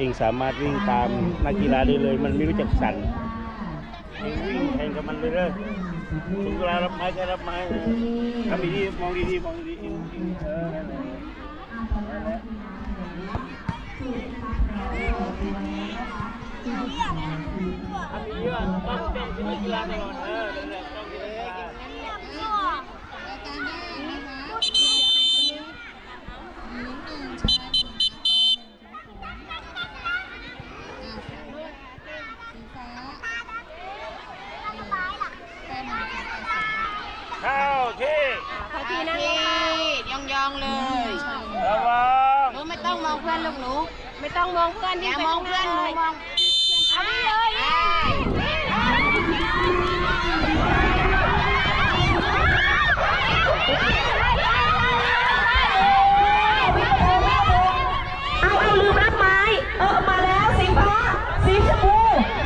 เองสามารถวิ่งตามนักกีฬาได้เลย มันไม่รู้จักสั่นเองวิ่งแข่งกับมันเลยเด้อถึงเวลารับไม้ก็รับไม้นะทำดีๆมองดีๆมองดีๆเองเองเออนั่นแหละนั่นแหละทำดีๆว่าต้องเต้นที่นักกีฬาตลอดเออนั่นแหละต้องดีๆ เข้าที่ ขอทีนั่งลงมายองยองๆเลยระวังหนูไม่ต้องมองเพื่อนลูกหนูไม่ต้องมองเพื่อนอที่ย่าไปมองข้างหเพื่อนน้าหนูเลยมองเอานี่เลย เอาเอาลืมรับไม้ เออมาแล้วสีฟ้า สีชมพู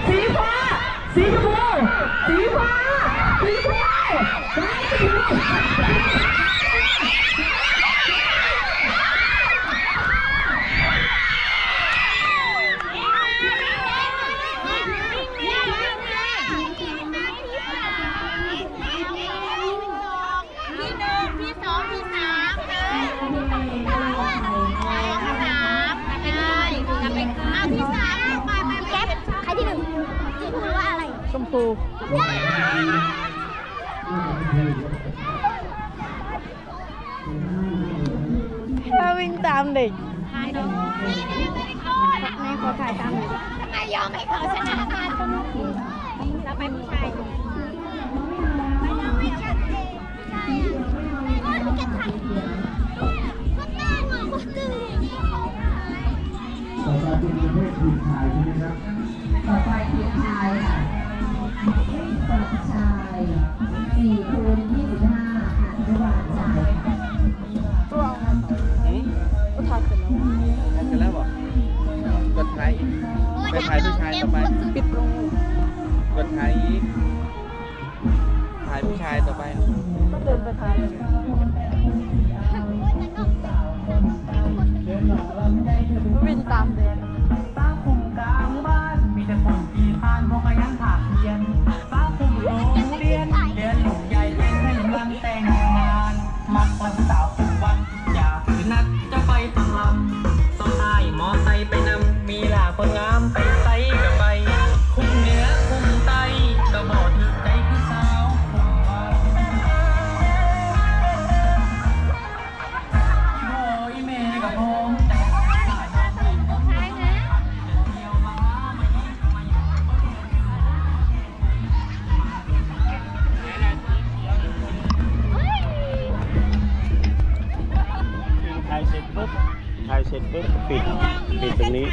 สีฟ้า สีชมพู สีฟ้า สีฟ้าที่ ชมพูถ้าวิ่งตามเด็กแม่ขอถ่ายตามหน่อยไมยอมให้เขาชนะการตรงนี้เราไปผู้ชายต่องจัดถ่ายก็ตั้งอะก็ตื่นต่อไปเป็นประเภททีมชายใช่ไหมครับ ต่อไป ไปถ่ายผู้ชายต่อไปปิดลงกดถ่ายอีกถ่ายผู้ชายต่อไปวิ่งตามเด็กป้าคุมกลางบ้านมีแต่คนที่ทานพวกยังถาก เสร็จปุ๊บปิดปิดตรงนี้